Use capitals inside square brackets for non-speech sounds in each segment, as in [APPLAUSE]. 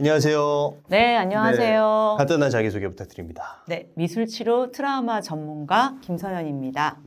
안녕하세요. 네, 안녕하세요. 간단한 자기소개 부탁드립니다. 네, 미술치료 트라우마 전문가 김선현입니다.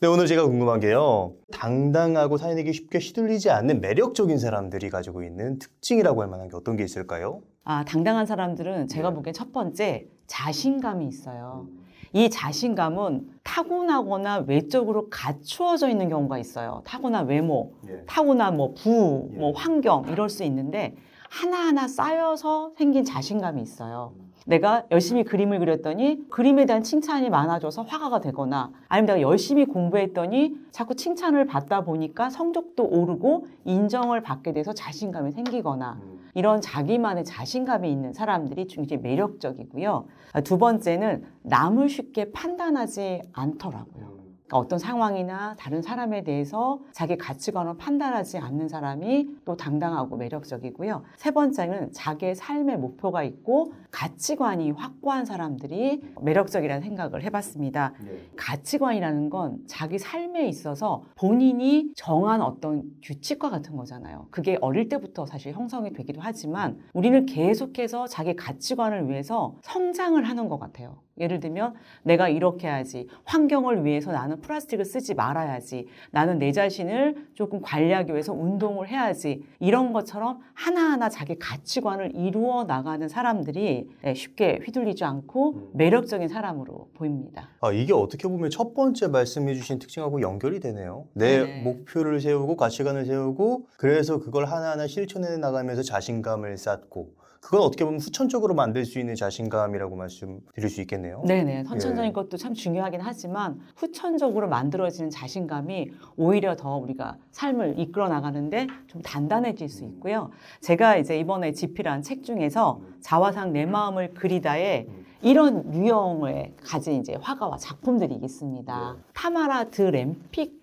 네, 오늘 제가 궁금한 게요. 당당하고 사인에게 쉽게 시들리지 않는 매력적인 사람들이 가지고 있는 특징이라고 할 만한 게 어떤 게 있을까요? 아, 당당한 사람들은 제가 네. 보기엔 첫 번째 자신감이 있어요. 이 자신감은 타고나거나 외적으로 갖추어져 있는 경우가 있어요. 타고난 외모, 예. 타고난 뭐 부, 예. 뭐 환경 이럴 수 있는데 하나하나 쌓여서 생긴 자신감이 있어요. 내가 열심히 그림을 그렸더니 그림에 대한 칭찬이 많아져서 화가가 되거나 아니면 내가 열심히 공부했더니 자꾸 칭찬을 받다 보니까 성적도 오르고 인정을 받게 돼서 자신감이 생기거나 이런 자기만의 자신감이 있는 사람들이 굉장히 매력적이고요. 아, 두 번째는 남을 쉽게 판단하지 않더라고요. 그러니까 어떤 상황이나 다른 사람에 대해서 자기 가치관을 판단하지 않는 사람이 또 당당하고 매력적이고요. 세 번째는 자기의 삶의 목표가 있고 가치관이 확고한 사람들이 매력적이라는 생각을 해봤습니다. 가치관이라는 건 자기 삶에 있어서 본인이 정한 어떤 규칙과 같은 거잖아요. 그게 어릴 때부터 사실 형성이 되기도 하지만 우리는 계속해서 자기 가치관을 위해서 성장을 하는 것 같아요. 예를 들면 내가 이렇게 해야지 환경을 위해서 나는 플라스틱을 쓰지 말아야지 나는 내 자신을 조금 관리하기 위해서 운동을 해야지 이런 것처럼 하나하나 자기 가치관을 이루어 나가는 사람들이 네, 쉽게 휘둘리지 않고 매력적인 사람으로 보입니다. 아, 이게 어떻게 보면 첫 번째 말씀해 주신 특징하고 연결이 되네요. 내 네. 목표를 세우고 가치관을 세우고 그래서 그걸 하나하나 실천해 나가면서 자신감을 쌓고 그건 어떻게 보면 후천적으로 만들 수 있는 자신감이라고 말씀드릴 수 있겠네요. 네네. 선천적인 예. 것도 참 중요하긴 하지만 후천적으로 만들어지는 자신감이 오히려 더 우리가 삶을 이끌어 나가는데 좀 단단해질 수 있고요. 제가 이제 이번에 집필한 책 중에서 자화상 내 마음을 그리다에 이런 유형을 가진 이제 화가와 작품들이 있습니다. 타마라 드 램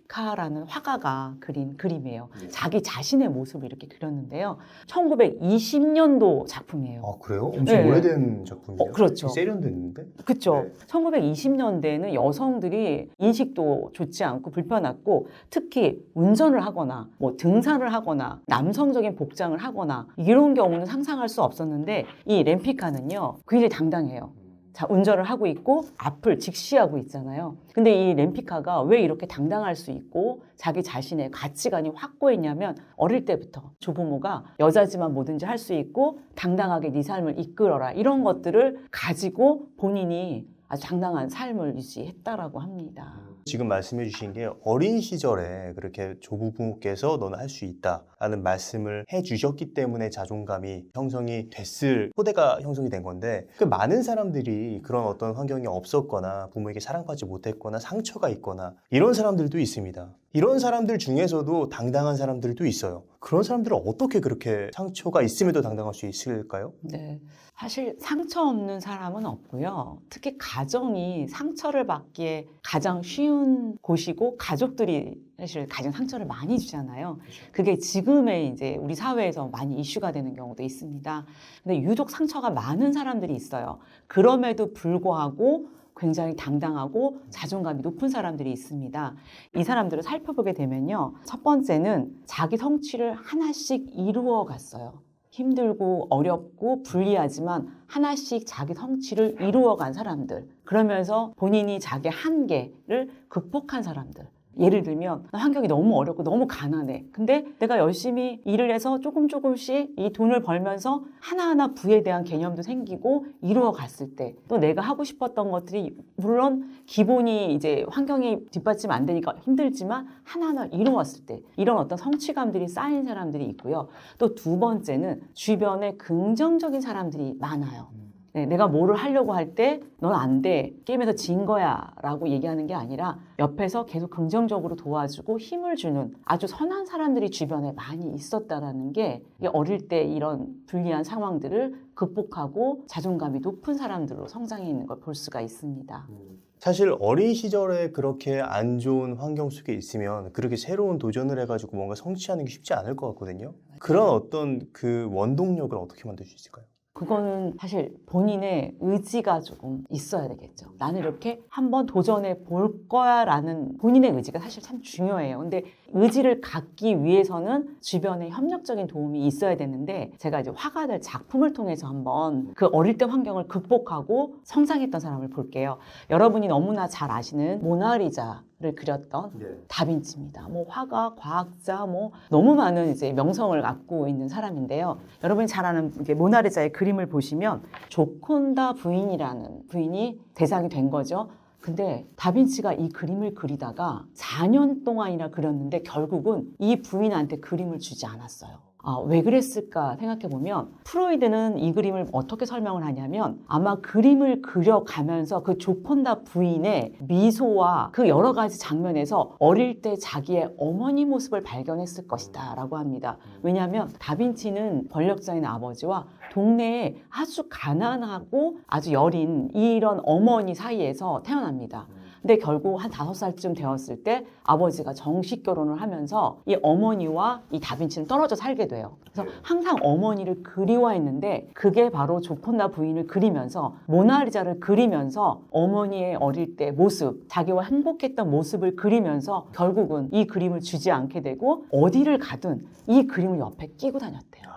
피카라는 화가가 그린 그림이에요. 자기 자신의 모습을 이렇게 그렸는데요. 1920년도 작품이에요. 아 그래요? 엄청 네. 오래된 작품이에요. 어, 그렇죠. 세련됐는데? 그렇죠. 네. 1920년대에는 여성들이 인식도 좋지 않고 불편했고 특히 운전을 하거나 뭐 등산을 하거나 남성적인 복장을 하거나 이런 경우는 상상할 수 없었는데 이 램피카는요 굉장히 당당해요. 자, 운전을 하고 있고 앞을 직시하고 있잖아요. 근데 이 램피카가 왜 이렇게 당당할 수 있고 자기 자신의 가치관이 확고했냐면 어릴 때부터 조부모가 여자지만 뭐든지 할 수 있고 당당하게 네 삶을 이끌어라 이런 것들을 가지고 본인이 아주 당당한 삶을 유지했다라고 합니다. 지금 말씀해 주신 게 어린 시절에 그렇게 조부모께서 너는 할 수 있다 라는 말씀을 해 주셨기 때문에 자존감이 형성이 됐을 토대가 형성이 된 건데 그 많은 사람들이 그런 어떤 환경이 없었거나 부모에게 사랑받지 못했거나 상처가 있거나 이런 사람들도 있습니다. 이런 사람들 중에서도 당당한 사람들도 있어요. 그런 사람들은 어떻게 그렇게 상처가 있음에도 당당할 수 있을까요? 네. 사실 상처 없는 사람은 없고요. 특히 가정이 상처를 받기에 가장 쉬운 곳이고 가족들이 사실 가장 상처를 많이 주잖아요. 그게 지금의 이제 우리 사회에서 많이 이슈가 되는 경우도 있습니다. 근데 유독 상처가 많은 사람들이 있어요. 그럼에도 불구하고 굉장히 당당하고 자존감이 높은 사람들이 있습니다. 이 사람들을 살펴보게 되면요. 첫 번째는 자기 성취를 하나씩 이루어 갔어요. 힘들고 어렵고 불리하지만 하나씩 자기 성취를 이루어 간 사람들. 그러면서 본인이 자기 한계를 극복한 사람들. 예를 들면 환경이 너무 어렵고 너무 가난해. 근데 내가 열심히 일을 해서 조금 조금씩 이 돈을 벌면서 하나하나 부에 대한 개념도 생기고 이루어 갔을 때 또 내가 하고 싶었던 것들이 물론 기본이 이제 환경이 뒷받침 안 되니까 힘들지만 하나하나 이루었을 때 이런 어떤 성취감들이 쌓인 사람들이 있고요. 또 두 번째는 주변에 긍정적인 사람들이 많아요. 네, 내가 뭐를 하려고 할 때 넌 안 돼. 게임에서 진 거야. 라고 얘기하는 게 아니라 옆에서 계속 긍정적으로 도와주고 힘을 주는 아주 선한 사람들이 주변에 많이 있었다라는 게 어릴 때 이런 불리한 상황들을 극복하고 자존감이 높은 사람들로 성장해 있는 걸 볼 수가 있습니다. 사실 어린 시절에 그렇게 안 좋은 환경 속에 있으면 그렇게 새로운 도전을 해가지고 뭔가 성취하는 게 쉽지 않을 것 같거든요. 그런 어떤 그 원동력을 어떻게 만들 수 있을까요? 그거는 사실 본인의 의지가 조금 있어야 되겠죠. 나는 이렇게 한번 도전해 볼 거야 라는 본인의 의지가 사실 참 중요해요. 근데 의지를 갖기 위해서는 주변에 협력적인 도움이 있어야 되는데 제가 이제 화가들 작품을 통해서 한번 그 어릴 때 환경을 극복하고 성장했던 사람을 볼게요. 여러분이 너무나 잘 아시는 모나리자 를 그렸던 다빈치입니다. 뭐 화가, 과학자, 뭐 너무 많은 이제 명성을 갖고 있는 사람인데요. 여러분이 잘 아는 모나리자의 그림을 보시면 조콘다 부인이라는 부인이 대상이 된 거죠. 근데 다빈치가 이 그림을 그리다가 4년 동안이나 그렸는데 결국은 이 부인한테 그림을 주지 않았어요. 아, 왜 그랬을까 생각해 보면 프로이드는 이 그림을 어떻게 설명을 하냐면 아마 그림을 그려가면서 그 조콘다 부인의 미소와 그 여러 가지 장면에서 어릴 때 자기의 어머니 모습을 발견했을 것이다 라고 합니다. 왜냐하면 다빈치는 권력자인 아버지와 동네에 아주 가난하고 아주 여린 이런 어머니 사이에서 태어납니다. 근데 결국 한 다섯 살쯤 되었을 때 아버지가 정식 결혼을 하면서 이 어머니와 이 다빈치는 떨어져 살게 돼요. 그래서 항상 어머니를 그리워했는데 그게 바로 조콘다 부인을 그리면서 모나리자를 그리면서 어머니의 어릴 때 모습, 자기와 행복했던 모습을 그리면서 결국은 이 그림을 주지 않게 되고 어디를 가든 이 그림을 옆에 끼고 다녔대요.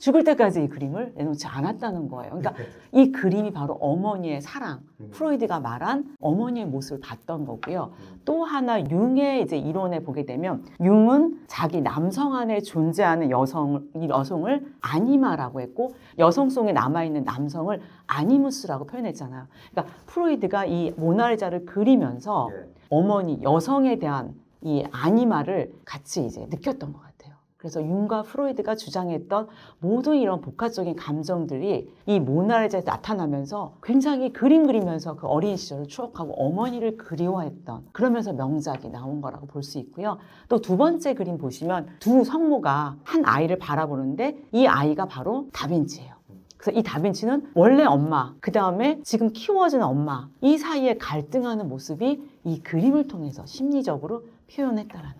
죽을 때까지 이 그림을 내놓지 않았다는 거예요. 그러니까 [LAUGHS] 이 그림이 바로 어머니의 사랑, 프로이드가 말한 어머니의 모습을 봤던 거고요. 또 하나 융의 이제 이론에 보게 되면 융은 자기 남성 안에 존재하는 여성 이 여성을 아니마라고 했고 여성 속에 남아 있는 남성을 아니무스라고 표현했잖아요. 그러니까 프로이드가 이 모나리자를 그리면서 어머니 여성에 대한 이 아니마를 같이 이제 느꼈던 것 같아요. 그래서 융과 프로이드가 주장했던 모든 이런 복합적인 감정들이 이 모나리자에 나타나면서 굉장히 그림 그리면서 그 어린 시절을 추억하고 어머니를 그리워했던 그러면서 명작이 나온 거라고 볼 수 있고요. 또 두 번째 그림 보시면 두 성모가 한 아이를 바라보는데 이 아이가 바로 다빈치예요. 그래서 이 다빈치는 원래 엄마, 그 다음에 지금 키워진 엄마, 이 사이에 갈등하는 모습이 이 그림을 통해서 심리적으로 표현했다라는.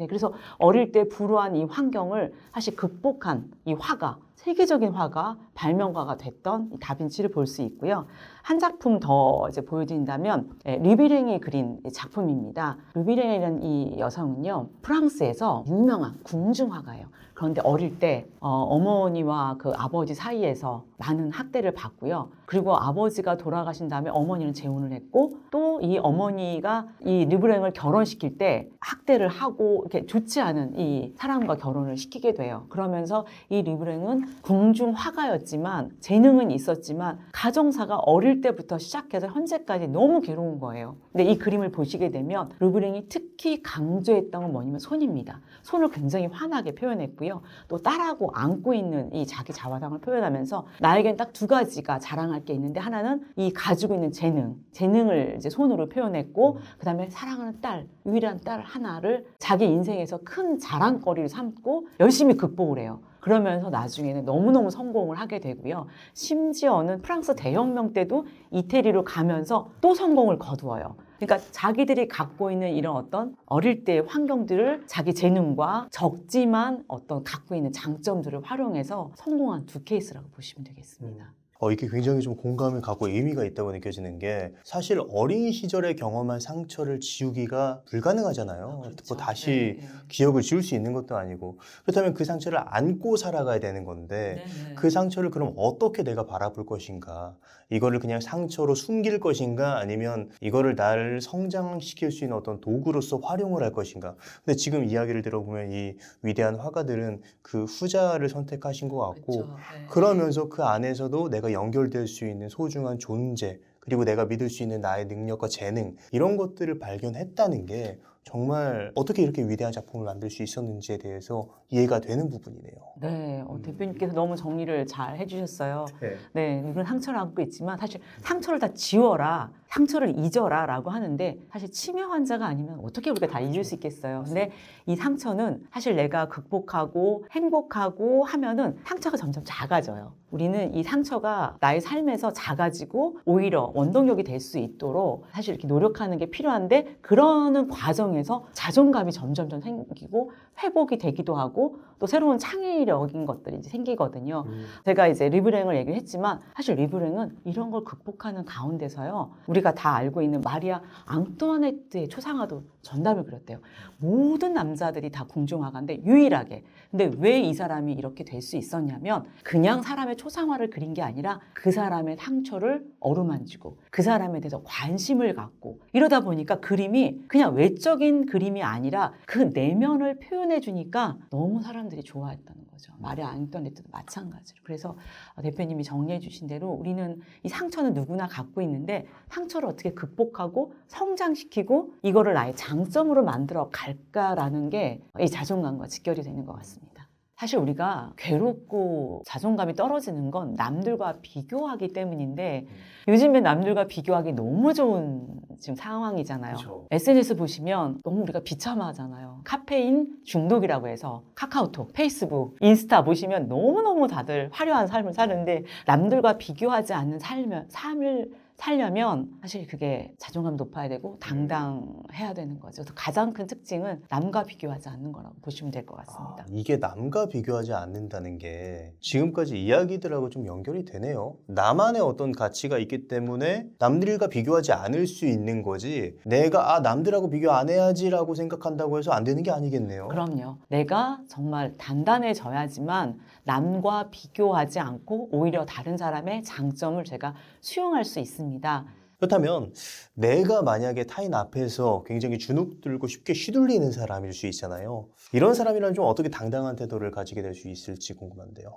네, 그래서 어릴 때 불우한 이 환경을 사실 극복한 이 화가, 세계적인 화가, 발명가가 됐던 이 다빈치를 볼 수 있고요. 한 작품 더 이제 보여드린다면 예, 르비랭이 그린 이 작품입니다. 르비랭이라는 이 여성은요 프랑스에서 유명한 궁중 화가예요. 그런데 어릴 때 어, 머니와그 아버지 사이에서 많은 학대를 받고요. 그리고 아버지가 돌아가신 다음에 어머니는 재혼을 했고 또 이 어머니가 이 르브랭을 결혼시킬 때 학대를 하고 이렇게 좋지 않은 이 사람과 결혼을 시키게 돼요. 그러면서 이 르브랭은 궁중 화가였지만 재능은 있었지만 가정사가 어릴 때부터 시작해서 현재까지 너무 괴로운 거예요. 근데 이 그림을 보시게 되면 르브랭이 특히 강조했던 건 뭐냐면 손입니다. 손을 굉장히 환하게 표현했고요. 또 딸하고 안고 있는 이 자기 자화상을 표현하면서 나에겐 딱 두 가지가 자랑할 게 있는데 하나는 이 가지고 있는 재능, 재능을 이제 손으로 표현했고 그다음에 사랑하는 딸, 유일한 딸 하나를 자기 인생에서 큰 자랑거리를 삼고 열심히 극복을 해요. 그러면서 나중에는 너무너무 성공을 하게 되고요. 심지어는 프랑스 대혁명 때도 이태리로 가면서 또 성공을 거두어요. 그러니까 자기들이 갖고 있는 이런 어떤 어릴 때의 환경들을 자기 재능과 적지만 어떤 갖고 있는 장점들을 활용해서 성공한 두 케이스라고 보시면 되겠습니다. 어, 이게 굉장히 좀 공감을 갖고 의미가 있다고 느껴지는 게 사실 어린 시절에 경험한 상처를 지우기가 불가능하잖아요. 뭐 다시 네, 기억을 지울 수 있는 것도 아니고 그렇다면 그 상처를 안고 살아가야 되는 건데 그 상처를 그럼 어떻게 내가 바라볼 것인가? 이거를 그냥 상처로 숨길 것인가? 아니면 이거를 나를 성장시킬 수 있는 어떤 도구로서 활용을 할 것인가? 근데 지금 이야기를 들어보면 이 위대한 화가들은 그 후자를 선택하신 것 같고 그러면서 그 안에서도 내가 연결될 수 있는 소중한 존재 그리고 내가 믿을 수 있는 나의 능력과 재능 이런 것들을 발견했다는 게 정말 어떻게 이렇게 위대한 작품을 만들 수 있었는지에 대해서 이해가 되는 부분이네요. 네, 어, 대표님께서 너무 정리를 잘 해주셨어요. 네. 네, 이건 상처를 안고 있지만 사실 상처를 다 지워라, 상처를 잊어라라고 하는데 사실 치매 환자가 아니면 어떻게 우리가 다 잊을 수 있겠어요. 근데 이 상처는 사실 내가 극복하고 행복하고 하면은 상처가 점점 작아져요. 우리는 이 상처가 나의 삶에서 작아지고 오히려 원동력이 될 수 있도록 사실 이렇게 노력하는 게 필요한데 그러는 과정에서 자존감이 점점점 생기고 회복이 되기도 하고 또 새로운 창의력인 것들이 이제 생기거든요. 음. 제가 이제 리브랭을 얘기를 했지만 사실 리브랭은 이런 걸 극복하는 가운데서요. 우리 가 다 알고 있는 마리아 앙뚜아네트의 초상화도 전담을 그렸대요. 모든 남자들이 다 궁중화가인데 유일하게. 근데 왜 이 사람이 이렇게 될 수 있었냐면 그냥 사람의 초상화를 그린 게 아니라 그 사람의 상처를 어루만지고 그 사람에 대해서 관심을 갖고 이러다 보니까 그림이 그냥 외적인 그림이 아니라 그 내면을 표현해 주니까 너무 사람들이 좋아했다는 거죠. 마리아 앙뚜아네트도 마찬가지로. 그래서 어, 대표님이 정리해 주신 대로 우리는 이 상처는 누구나 갖고 있는데 상처 를 어떻게 극복하고 성장시키고 이거를 나의 장점으로 만들어 갈까라는 게 이 자존감과 직결이 되는 것 같습니다. 사실 우리가 괴롭고 자존감이 떨어지는 건 남들과 비교하기 때문인데 요즘에 남들과 비교하기 너무 좋은 지금 상황이잖아요. 그쵸. SNS 보시면 너무 우리가 비참하잖아요. 카페인 중독이라고 해서 카카오톡, 페이스북, 인스타 보시면 너무너무 다들 화려한 삶을 사는데 남들과 비교하지 않는 삶을, 삶을 살려면 사실 그게 자존감 높아야 되고 당당해야 되는 거죠. 그래서 가장 큰 특징은 남과 비교하지 않는 거라고 보시면 될 것 같습니다. 아, 이게 남과 비교하지 않는다는 게 지금까지 이야기들하고 좀 연결이 되네요. 나만의 어떤 가치가 있기 때문에 남들과 비교하지 않을 수 있는 거지. 내가 아 남들하고 비교 안 해야지라고 생각한다고 해서 안 되는 게 아니겠네요. 그럼요. 내가 정말 단단해져야지만 남과 비교하지 않고 오히려 다른 사람의 장점을 제가 수용할 수 있습니다. 그렇다면 내가 만약에 타인 앞에서 굉장히 주눅 들고 쉽게 휘둘리는 사람일 수 있잖아요. 이런 사람이라면 좀 어떻게 당당한 태도를 가지게 될 수 있을지 궁금한데요.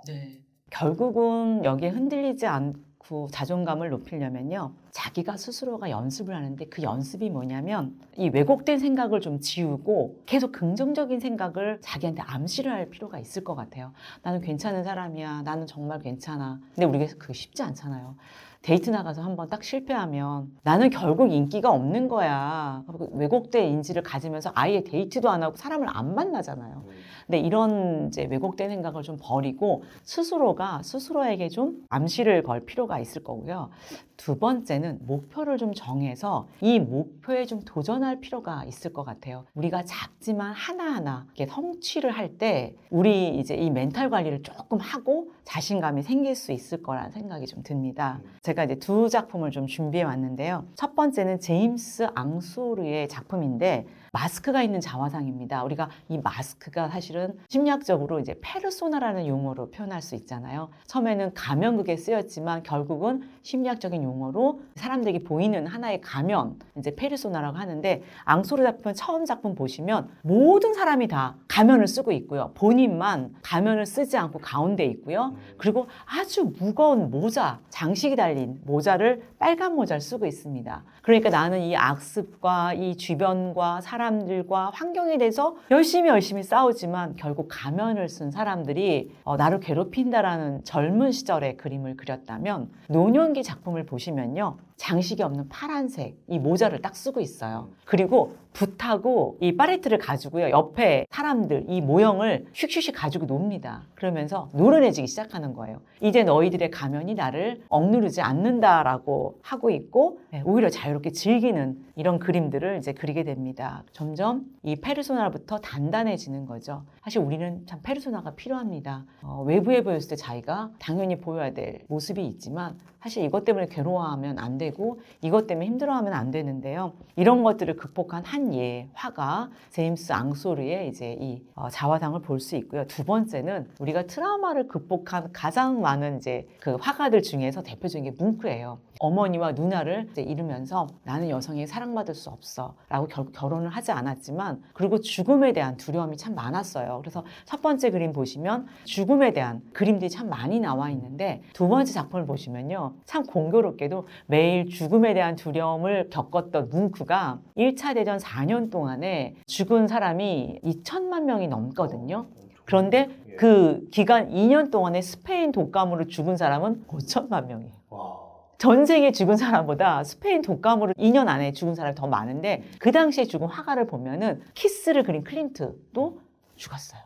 결국은 여기에 흔들리지 않 고 자존감을 높이려면요. 자기가 스스로가 연습을 하는데 그 연습이 뭐냐면 이 왜곡된 생각을 좀 지우고 계속 긍정적인 생각을 자기한테 암시를 할 필요가 있을 것 같아요. 나는 괜찮은 사람이야. 나는 정말 괜찮아. 근데 우리가 그게 쉽지 않잖아요. 데이트 나가서 한번 딱 실패하면 나는 결국 인기가 없는 거야. 왜곡된 인지를 가지면서 아예 데이트도 안 하고 사람을 안 만나잖아요. 근데 이런 이제 왜곡된 생각을 좀 버리고 스스로가 스스로에게 좀 암시를 걸 필요가 있을 거고요. 두 번째는 목표를 좀 정해서 이 목표에 좀 도전할 필요가 있을 것 같아요. 우리가 작지만 하나하나 이렇게 성취를 할 때 우리 이제 이 멘탈 관리를 조금 하고 자신감이 생길 수 있을 거라는 생각이 좀 듭니다. 제가 이제 두 작품을 좀 준비해 왔는데요. 첫 번째는 제임스 앙소르의 작품인데 마스크가 있는 자화상입니다. 우리가 이 마스크가 사실 은 심리학적으로 이제 페르소나라는 용어로 표현할 수 있잖아요. 처음에는 가면극에 쓰였지만 결국은 심리학적인 용어로 사람들에게 보이는 하나의 가면, 이제 페르소나라고 하는데 앙소르 작품 처음 작품 보시면 모든 사람이 다 가면을 쓰고 있고요. 본인만 가면을 쓰지 않고 가운데 있고요. 그리고 아주 무거운 모자, 장식이 달린 모자를 빨간 모자를 쓰고 있습니다. 그러니까 나는 이 악습과 이 주변과 사람들과 환경에 대해서 열심히 열심히 싸우지만 결국 가면을 쓴 사람들이 어, 나를 괴롭힌다라는 젊은 시절의 그림을 그렸다면 노년기 작품을 보시면요. 장식이 없는 파란색 이 모자를 딱 쓰고 있어요. 그리고 붓하고 이 파레트를 가지고요. 옆에 사람들 이 모형을 슉슉슉 가지고 놉니다. 그러면서 노련해지기 시작하는 거예요. 이제 너희들의 가면이 나를 억누르지 않는다라고 하고 있고 네, 오히려 자유롭게 즐기는 이런 그림들을 이제 그리게 됩니다. 점점 이 페르소나부터 단단해지는 거죠. 사실 우리는 참 페르소나가 필요합니다. 어, 외부에 보였을 때 자기가 당연히 보여야 될 모습이 있지만 사실 이것 때문에 괴로워하면 안 되고 이것 때문에 힘들어하면 안 되는데요. 이런 것들을 극복한 한예 화가 제임스 앙소르의 이제 이 어, 자화상을 볼 수 있고요. 두 번째는 우리가 트라우마를 극복한 가장 많은 이제 그 화가들 중에서 대표적인 게 뭉크예요. 어머니와 누나를 이제 잃으면서 나는 여성이 사랑받을 수 없어 라고 결국 결혼을 하지 않았지만 그리고 죽음에 대한 두려움이 참 많았어요. 그래서 첫 번째 그림 보시면 죽음에 대한 그림들이 참 많이 나와 있는데 두 번째 작품을 보시면요. 참 공교롭게도 매일 죽음에 대한 두려움을 겪었던 뭉크가 1차 대전 4년 동안에 죽은 사람이 2천만 명이 넘거든요. 그런데 그 기간 2년 동안에 스페인 독감으로 죽은 사람은 5천만 명이에요. 와. 전생에 죽은 사람보다 스페인 독감으로 2년 안에 죽은 사람이 더 많은데 그 당시에 죽은 화가를 보면은 키스를 그린 클린트도 죽었어요.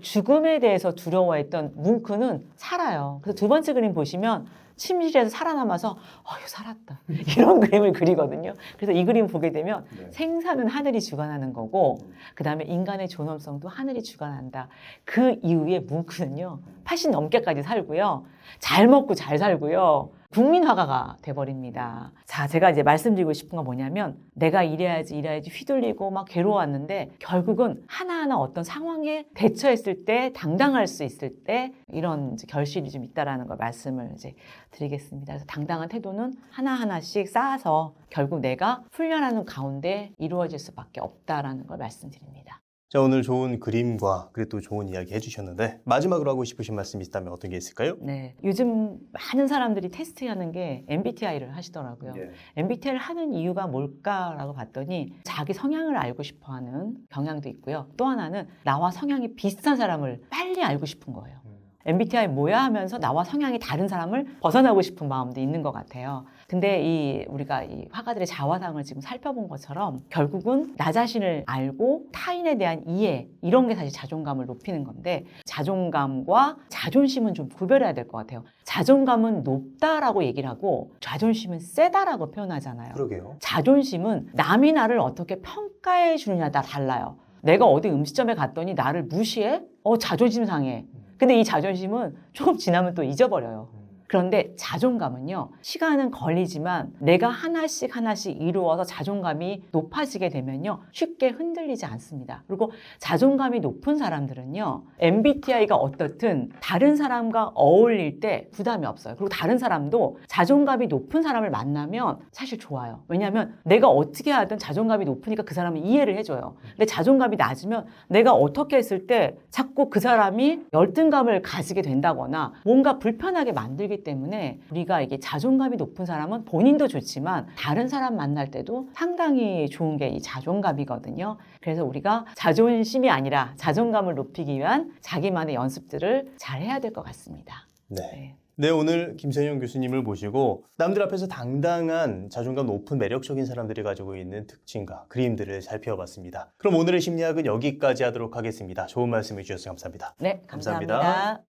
죽음에 대해서 두려워했던 뭉크는 살아요. 그래서 두 번째 그림 보시면 침실에서 살아남아서 어휴 살았다. 이런 그림을 그리거든요. 그래서 이 그림 보게 되면 생사는 하늘이 주관하는 거고 그 다음에 인간의 존엄성도 하늘이 주관한다. 그 이후에 뭉크는요 80 넘게까지 살고요. 잘 먹고 잘 살고요 국민화가가 돼버립니다. 자 제가 이제 말씀드리고 싶은 건 뭐냐면 내가 이래야지 이래야지 휘둘리고 막 괴로웠는데 결국은 하나하나 어떤 상황에 대처했을 때 당당할 수 있을 때 이런 결실이 좀 있다라는 걸 말씀을 이제 드리겠습니다. 그래서 당당한 태도는 하나하나씩 쌓아서 결국 내가 훈련하는 가운데 이루어질 수밖에 없다라는 걸 말씀드립니다. 자, 오늘 좋은 그림과 그리고 또 좋은 이야기 해주셨는데 마지막으로 하고 싶으신 말씀 있다면 어떤 게 있을까요? 네. 요즘 많은 사람들이 테스트하는 게 MBTI를 하시더라고요. 예. MBTI를 하는 이유가 뭘까라고 봤더니 자기 성향을 알고 싶어 하는 경향도 있고요. 또 하나는 나와 성향이 비슷한 사람을 빨리 알고 싶은 거예요. MBTI 뭐야 하면서 나와 성향이 다른 사람을 벗어나고 싶은 마음도 있는 것 같아요. 근데 이 우리가 이 화가들의 자화상을 지금 살펴본 것처럼 결국은 나 자신을 알고 타인에 대한 이해 이런 게 사실 자존감을 높이는 건데 자존감과 자존심은 좀 구별해야 될 것 같아요. 자존감은 높다라고 얘기를 하고 자존심은 세다라고 표현하잖아요. 그러게요. 자존심은 남이 나를 어떻게 평가해 주느냐에 달라요. 내가 어디 음식점에 갔더니 나를 무시해? 어, 자존심 상해. 근데 이 자존심은 조금 지나면 또 잊어버려요. 그런데 자존감은요, 시간은 걸리지만 내가 하나씩 하나씩 이루어서 자존감이 높아지게 되면요, 쉽게 흔들리지 않습니다. 그리고 자존감이 높은 사람들은요, MBTI가 어떻든 다른 사람과 어울릴 때 부담이 없어요. 그리고 다른 사람도 자존감이 높은 사람을 만나면 사실 좋아요. 왜냐하면 내가 어떻게 하든 자존감이 높으니까 그 사람을 이해를 해줘요. 근데 자존감이 낮으면 내가 어떻게 했을 때 자꾸 그 사람이 열등감을 가지게 된다거나 뭔가 불편하게 만들 기 때문에 우리가 이게 자존감이 높은 사람은 본인도 좋지만 다른 사람 만날 때도 상당히 좋은 게 이 자존감이거든요. 그래서 우리가 자존심이 아니라 자존감을 높이기 위한 자기만의 연습들을 잘 해야 될 것 같습니다. 네. 네. 네, 오늘 김선영 교수님을 모시고 남들 앞에서 당당한 자존감 높은 매력적인 사람들이 가지고 있는 특징과 그림들을 살펴봤습니다. 그럼 오늘의 심리학은 여기까지 하도록 하겠습니다. 좋은 말씀 해 주셔서 감사합니다. 네, 감사합니다. 감사합니다.